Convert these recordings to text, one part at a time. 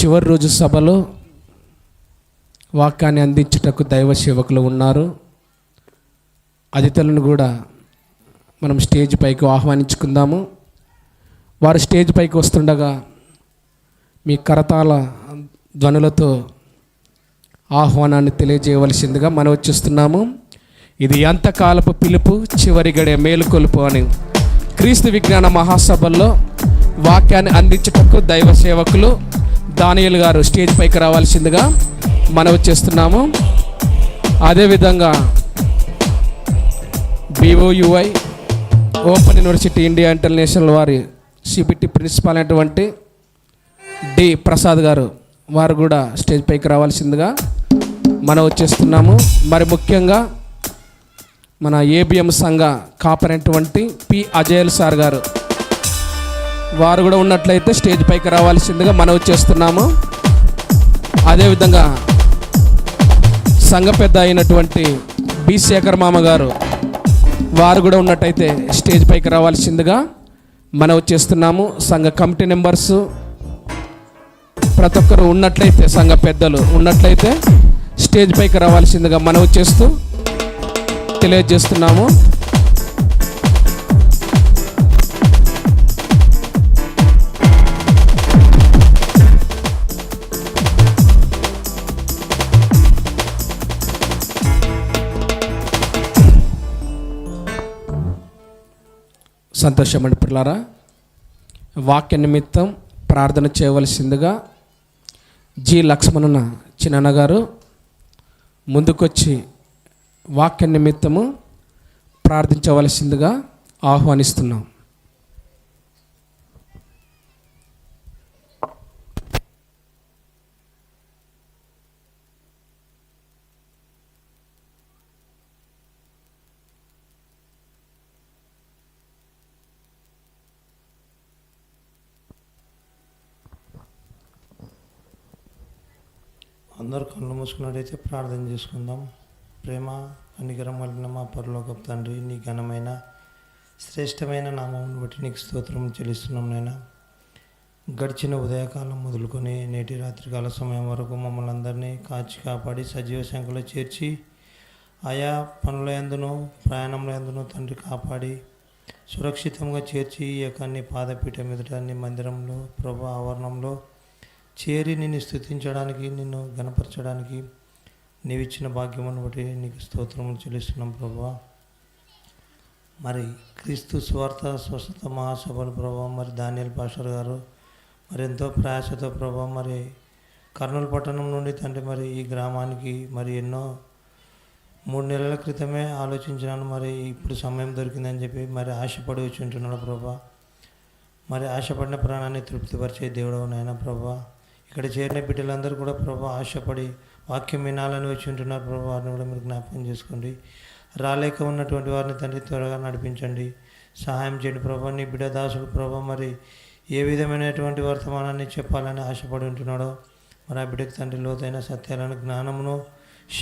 చివరి రోజు సభలో వాక్యాన్ని అందించుటకు దైవ సేవకులు ఉన్నారు. అతిథులను కూడా మనం స్టేజ్ పైకి ఆహ్వానించుకుందాము. వారు స్టేజ్ పైకి వస్తుండగా మీ కరతాల ధ్వనులతో ఆహ్వానాన్ని తెలియజేయవలసిందిగా మనం వచ్చిస్తున్నాము ఇది ఎంతకాలపు పిలుపు చివరి గడే మేలుకొలుపు అని క్రీస్తు విజ్ఞాన మహాసభల్లో వాక్యాన్ని అందించుటకు దైవ సేవకులు దానియల్ గారు స్టేజ్ పైకి రావాల్సిందిగా మనం వచ్చేస్తున్నాము అదేవిధంగా BOUI open university India international వారి సిబిటి ప్రిన్సిపాల్ అయినటువంటి డి ప్రసాద్ గారు వారు కూడా స్టేజ్ పైకి రావాల్సిందిగా మనం వచ్చేస్తున్నాము మరి ముఖ్యంగా మన ఏబిఎం సంఘ కాపరైనటువంటి పి అజయల్ సార్ గారు వారు కూడా ఉన్నట్లయితే స్టేజ్ పైకి రావాల్సిందిగా మనం చేస్తున్నాము. అదేవిధంగా సంఘ పెద్ద అయినటువంటి బి శేఖర్ మామ గారు వారు కూడా ఉన్నట్టయితే స్టేజ్ పైకి రావాల్సిందిగా మనం చేస్తున్నాము. సంఘ కమిటీ మెంబర్స్ ప్రతి ఒక్కరు ఉన్నట్లయితే సంఘ పెద్దలు ఉన్నట్లయితే స్టేజ్ పైకి రావాల్సిందిగా మనం చేస్తూ తెలియజేస్తున్నాము. సంతోషమండి పిల్లారా వాక్య నిమిత్తం ప్రార్థన చేయవలసిందిగా జి లక్ష్మణన చిన్న గారు ముందుకొచ్చి వాక్య నిమిత్తము ప్రార్థించవలసిందిగా ఆహ్వానిస్తున్నాం. అందరు కళ్ళు మూసుకున్నట్టయితే ప్రార్థన చేసుకుందాం. ప్రేమ కనికరం కలిగిన మా పరలోకపు తండ్రి నీ ఘనమైన శ్రేష్టమైన నామం బట్టి నీకు స్తోత్రం చెల్లిస్తున్నాం నాయన. గడిచిన ఉదయకాలం మొదలుకొని నేటి రాత్రికాల సమయం వరకు మమ్మల్ని అందరినీ కాచి కాపాడి సజీవ సంఖ్యలో చేర్చి ఆయా పనుల ఎందునో ప్రయాణంలో ఎందునో తండ్రి కాపాడి సురక్షితంగా చేర్చి ఈ యొక్క నీ పాదపీఠం ఎదుట నీ మందిరంలో ప్రభు ఆవరణంలో చేరి నిన్ను స్థుతించడానికి నిన్ను గణపరచడానికి నీవిచ్చిన భాగ్యమును బట్టి నీకు స్తోత్రములు చెల్లిస్తున్నాం ప్రభా. మరి క్రీస్తు స్వార్థ స్వస్థత మహాసభలు ప్రభావ మరి దానియల్ పాషర్ గారు మరి ఎంతో ప్రయాసతో ప్రభా మరి కర్నూలు పట్టణం నుండి తండ్రి మరి ఈ గ్రామానికి మరి ఎన్నో మూడు నెలల క్రితమే ఆలోచించినాను మరి ఇప్పుడు సమయం దొరికిందని చెప్పి మరి ఆశపడి వచ్చి ఉంటున్నాడు ప్రభా. మరి ఆశపడిన ప్రాణాన్ని తృప్తిపరిచే దేవుడు నాయన ప్రభా. ఇక్కడ చేరిన బిడ్డలందరూ కూడా ప్రభు ఆశపడి వాక్యం వినాలని వచ్చి ఉంటున్నారు ప్రభు. వారిని కూడా మీరు జ్ఞాపకం చేసుకోండి. రాలేక ఉన్నటువంటి వారిని తండ్రి త్వరగా నడిపించండి. సహాయం చేయండి ప్రభా. నీ బిడ్డ దాసుడు ప్రభా. మరి ఏ విధమైనటువంటి వర్తమానాన్ని చెప్పాలని ఆశపడి ఉంటున్నాడో మరి ఆ బిడ్డకు తండ్రి లోతైన సత్యాలను జ్ఞానమును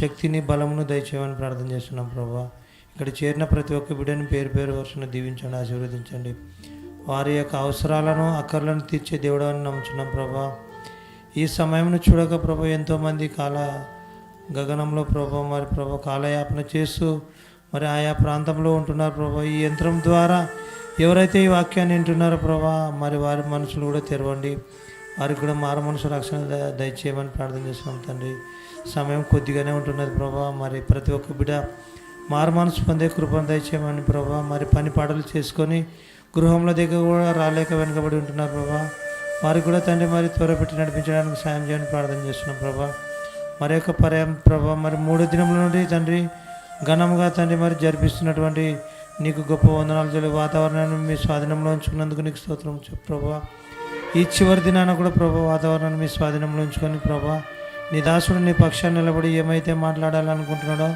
శక్తిని బలమును దయచేయమని ప్రార్థన చేస్తున్నాం ప్రభా. ఇక్కడ చేరిన ప్రతి ఒక్క బిడ్డని పేరు పేరు వరుసను దీవించండి ఆశీర్వదించండి. వారి యొక్క అవసరాలను అక్కర్లను తీర్చే దేవుడు అని నమ్ముచున్నాం ప్రభా. ఈ సమయంను చూడక ప్రభు ఎంతోమంది కాల గగనంలో ప్రభు మరి ప్రభు కాలయాపన చేస్తూ మరి ఆయా ప్రాంతంలో ఉంటున్నారు ప్రభా. ఈ యంత్రం ద్వారా ఎవరైతే ఈ వాక్యాన్ని వింటున్నారో ప్రభా మరి వారి మనసులు కూడా తెరవండి. వారికి కూడా మారు మనసు రక్షణ దయచేయమని ప్రార్థన చేస్తున్నాం తండ్రి. సమయం కొద్దిగానే ఉంటున్నది ప్రభా మరి ప్రతి ఒక్క బిడ్డ మారు మనసు పొందే కృపను దయచేయమని ప్రభా మరి పని పాటలు చేసుకొని గృహంలో దగ్గర కూడా రాలేక వెనుకబడి ఉంటున్నారు ప్రభా. వారికి కూడా తండ్రి మరి త్వరపెట్టి నడిపించడానికి సాయం చేయని ప్రార్థన చేస్తున్నాం ప్రభా. మరి యొక్క పర్యాయం ప్రభా మరి మూడు దినముల నుండి తండ్రి ఘనంగా తండ్రి మరి జరిపిస్తున్నటువంటి నీకు గొప్ప వందనాలు చెల్లి వాతావరణాన్ని మీ స్వాధీనంలో ఉంచుకున్నందుకు నీకు స్తోత్రం చెప్పు ప్రభా. ఈ చివరి దినాన కూడా ప్రభా వాతావరణాన్ని మీ స్వాధీనంలో ఉంచుకొని ప్రభా నీ దాసుడు నీ పక్షాన్ని నిలబడి ఏమైతే మాట్లాడాలనుకుంటున్నాడో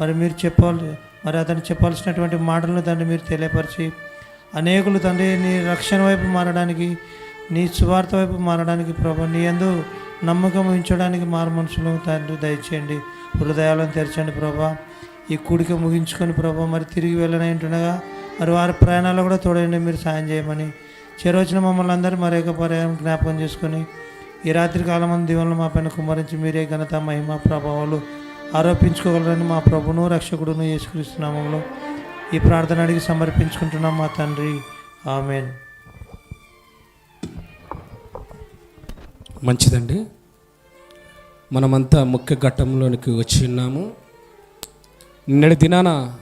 మరి మీరు చెప్పాలి మరి అతను చెప్పాల్సినటువంటి మాటలను తండ్రి మీరు తెలియపరిచి అనేకులు తండ్రి నీ రక్షణ వైపు మారడానికి నీ సువార్త వైపు మారడానికి ప్రభా నీ అందు నమ్మకం ఉంచడానికి మారు మనుషులు తండ్రి దయచేయండి. హృదయాలను తెరచండి ప్రభా. ఈ కూడిక ముగించుకొని ప్రభా మరి తిరిగి వెళ్ళనంటుండగా మరి వారి ప్రయాణాలు కూడా తోడండి మీరు సాయం చేయమని. చేరవచ్చిన మమ్మల్ని అందరూ మరొక పర్యాయం జ్ఞాపకం చేసుకొని ఈ రాత్రి కాలం దీవెనలు మా పైన కుమ్మరించి మీరే ఘనత మహిమ ప్రభావాలు ఆరోపించుకోగలరని మా ప్రభును రక్షకుడును యేసుక్రీస్తునామంలో ఈ ప్రార్థన అడిగి సమర్పించుకుంటున్నాం మా తండ్రి. ఆమెన్. మంచిదండి. మనమంతా ముఖ్య ఘట్టంలోనికి వచ్చి ఉన్నాము. నిన్నటి దినాన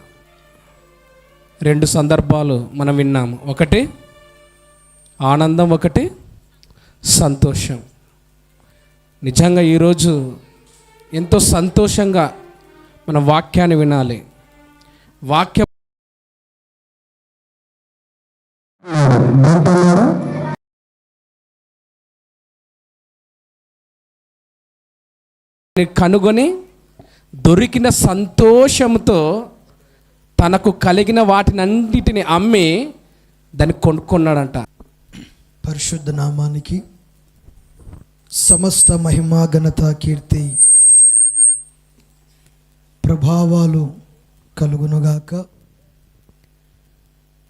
రెండు సందర్భాలు మనం విన్నాము. ఒకటి ఆనందం ఒకటి సంతోషం. నిజంగా ఈరోజు ఎంతో సంతోషంగా మన వాక్యాన్ని వినాలి. వాక్యం కనుగొని దొరికిన సంతోషంతో తనకు కలిగిన వాటినన్నిటిని అమ్మి దాన్ని కొనుక్కున్నాడంట. పరిశుద్ధ నామానికి సమస్త మహిమా ఘనత కీర్తి ప్రభావాలు కలుగునుగాక.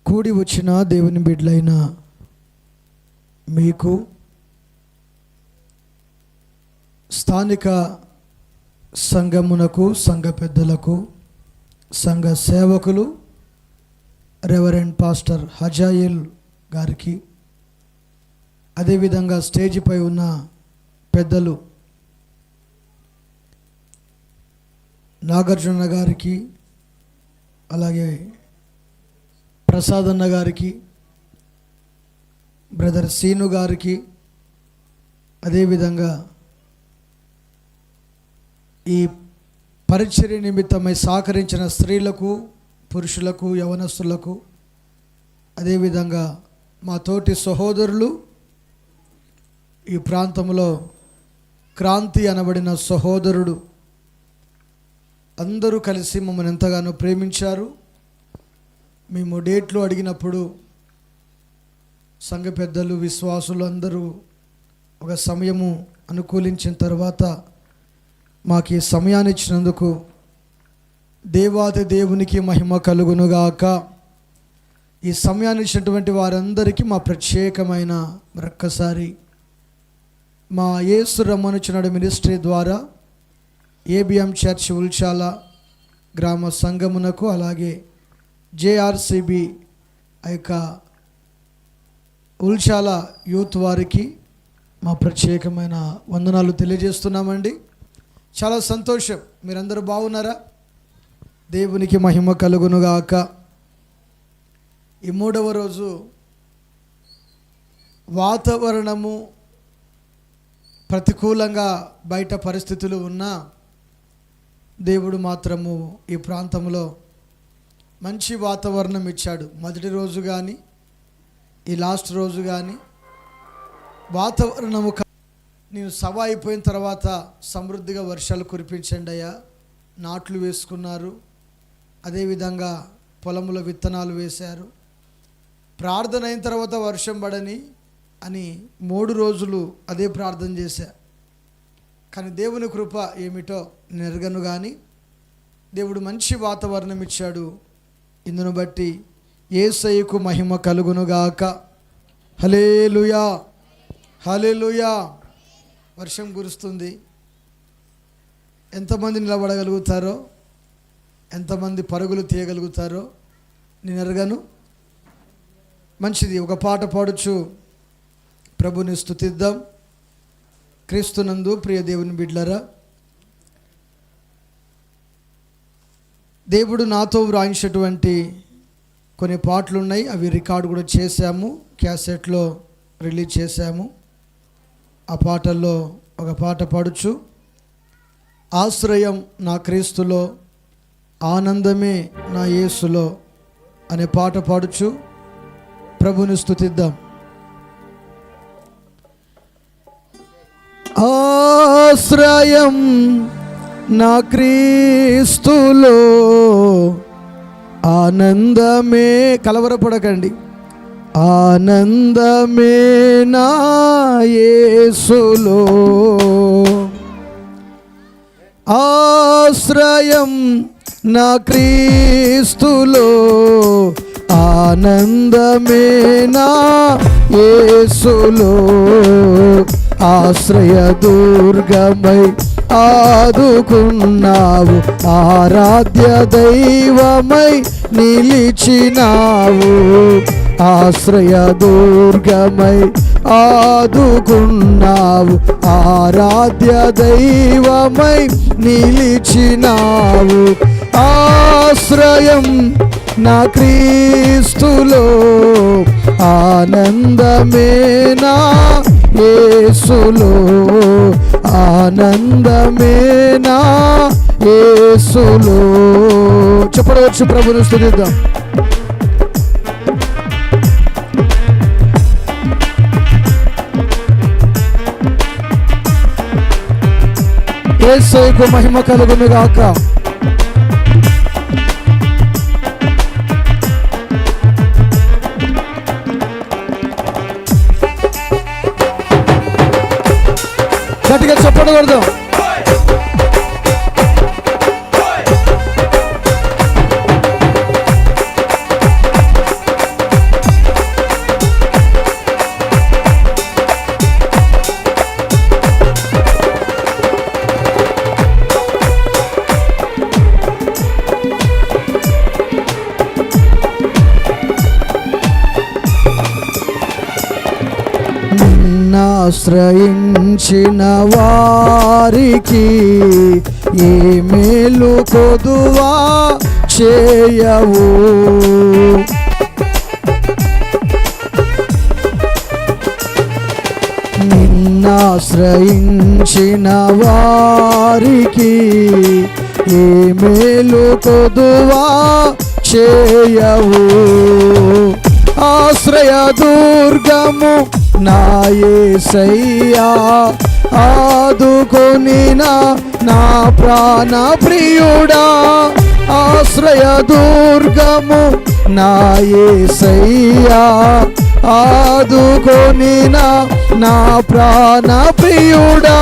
కూడి వచ్చిన దేవుని బిడ్డలైన మీకు స్థానిక సంఘమునకు సంఘ పెద్దలకు సంఘ సేవకులు రెవరెండ్ పాస్టర్ హజాయిల్ గారికి అదేవిధంగా స్టేజిపై ఉన్న పెద్దలు నాగార్జున గారికి అలాగే ప్రసాదన్న గారికి బ్రదర్ సీను గారికి అదేవిధంగా ఈ పరిచర్య నిమిత్తమై సహకరించిన స్త్రీలకు పురుషులకు యవనస్తులకు అదేవిధంగా మా తోటి సహోదరులు ఈ ప్రాంతంలో క్రాంతి అనబడిన సహోదరుడు అందరూ కలిసి మమ్మల్ని ఎంతగానో ప్రేమించారు. మేము డేట్లు అడిగినప్పుడు సంఘ పెద్దలు విశ్వాసులు అందరూ ఒక సమయము అనుకూలించిన తర్వాత మాకు ఈ సమయాన్ని ఇచ్చినందుకు దేవాది దేవునికి మహిమ కలుగునుగాక. ఈ సమయాన్ని ఇచ్చినటువంటి వారందరికీ మా ప్రత్యేకమైన మరొక్కసారి మా యేసు రమ్మనుచున్నాడు మినిస్ట్రీ ద్వారా ఏబిఎం చర్చ్ ఉల్చాల గ్రామ సంఘమునకు అలాగే జేఆర్సిబి ఆ యొక్క ఉల్చాల యూత్ వారికి మా ప్రత్యేకమైన వందనాలు తెలియజేస్తున్నామండి. చాలా సంతోషం. మీరందరూ బాగున్నారా? దేవునికి మహిమ కలుగునుగాక. ఈ మూడవ రోజు వాతావరణము ప్రతికూలంగా బయట పరిస్థితులు ఉన్నా దేవుడు మాత్రము ఈ ప్రాంతంలో మంచి వాతావరణం ఇచ్చాడు. మొదటి రోజు కానీ ఈ లాస్ట్ రోజు కానీ వాతావరణము నేను సభ అయిపోయిన తర్వాత సమృద్ధిగా వర్షాలు కురిపించండి అయ్యా. నాట్లు వేసుకున్నారు. అదేవిధంగా పొలంలో విత్తనాలు వేశారు. ప్రార్థన అయిన తర్వాత వర్షం పడని అని మూడు రోజులు అదే ప్రార్థన చేశా. కానీ దేవుని కృప ఏమిటో నెరగను కానీ దేవుడు మంచి వాతావరణం ఇచ్చాడు. ఇందును బట్టి ఏసయ్యకు మహిమ కలుగునుగాక హలేలుయా హలేలుయా వర్షం కురుస్తుంది. ఎంతమంది నిలబడగలుగుతారో ఎంతమంది పరుగులు తీయగలుగుతారో నేను ఎరగను. మంచిది ఒక పాట పాడుచు. ప్రభుని స్థుతిద్దాం క్రీస్తునందు ప్రియ దేవుని బిడ్లరా దేవుడు నాతో వ్రాయించినటువంటి కొన్ని పాటలు ఉన్నాయి అవి రికార్డు కూడా చేశాము క్యాసెట్లో రిలీజ్ చేశాము. ఆ పాటల్లో ఒక పాట పాడుచు. ఆశ్రయం నా క్రీస్తులో ఆనందమే నా యేసులో అనే పాట పాడుచు. ప్రభుని స్థుతిద్దాం ఆశ్రయం నా క్రీస్తులో ఆనందమే. కలవరపడకండి. ఆనందమే నా యేసులో. ఆశ్రయం నా క్రీస్తులో. ఆనందమే నా యేసులో. ఆశ్రయ దుర్గమై ఆదుకున్నావు. ఆరాధ్య దైవమై నిలిచినావు. ఆశ్రయ దుర్గమై ఆదుకున్నావు ఆరాధ్య దైవమై నిలిచినావు. ఆశ్రయం నా క్రీస్తులో ఆనందమేనా యేసులో. ఆనందమేనా ఏసులో చెప్పడవచ్చు ప్రభుని స్థుతిద్దాం. ఏసైకు మహిమ కలుగును గాక గట్టిగా చెప్పకూడదు ఆశ్రయించిన వారికి ఏ మేలు కొదువా చేయవు. నిన్నాశ్రయించిన వారికి ఏ మేలు కొదువా చేయవు. ఆశ్రయ దుర్గము నాయసయ్యా ఆదుకొని నా ప్రాణ ప్రియుడా ఆశ్రయ దుర్గము నాయసయ్యా ఆదుకొని నా ప్రాణ ప్రియుడా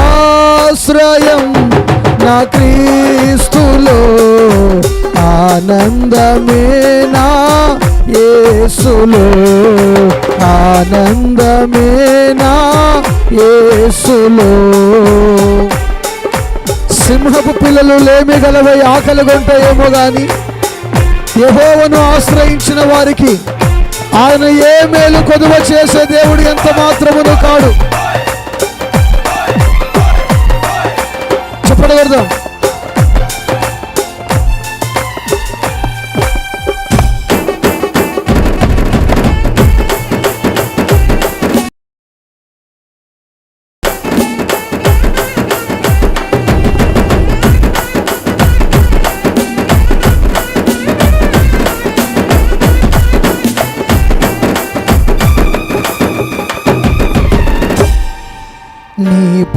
ఆశ్రయం నా క్రీస్తులో ఆనందమే నా యేసులో ఆనందమేనా యేసులో. సింహపు పిల్లలు లేమి గలవై ఆకలి కొంటాయేమో గాని యహోవను ఆశ్రయించిన వారికి ఆయన ఏ మేలు కొదువ చేసే దేవుడు ఎంత మాత్రమును కాడు. చెప్పడగలుగుతాం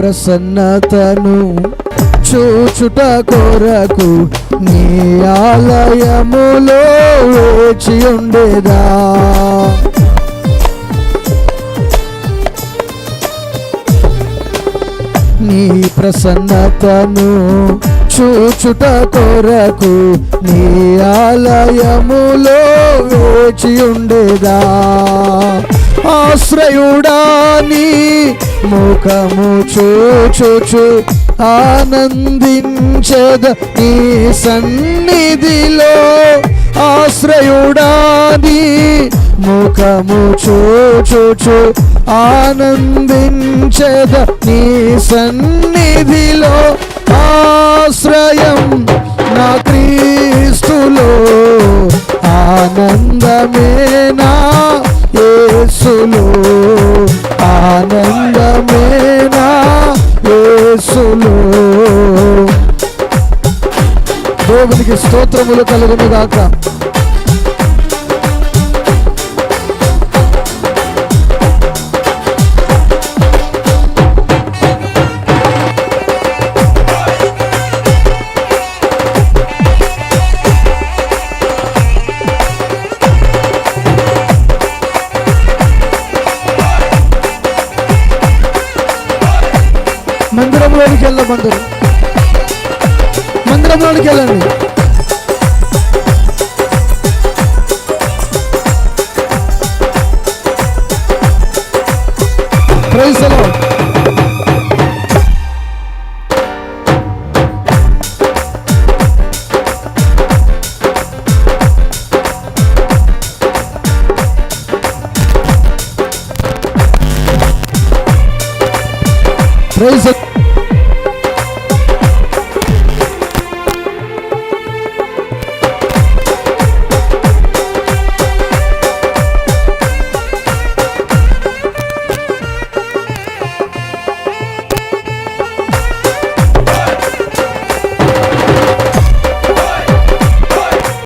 ప్రసన్నతను చూచుట కొరకు నీ ఆలయములో వేచి ఉండేదా? నీ ప్రసన్నతను చూచుట కొరకు నీ ఆలయములో వేచి ఉండేదా? ఆశ్రయుడా నీ ముఖము చూచుచు ఆనందించద నీ సన్నిధిలో. ఆశ్రయుడా నీ ముఖము చూచుచు ఆనందించద నీ సన్నిధిలో. ఆశ్రయం నా క్రీస్తులో ఆనందమే నా యేసులో ఆనందమేనా? యేసులు దేవునికి స్తోత్రములు కలుగును గాక మందిరంలోకి వెళ్ళ మందిరం మందిరంలోకి వెళ్ళండి. ప్రైసలో ప్రైజ్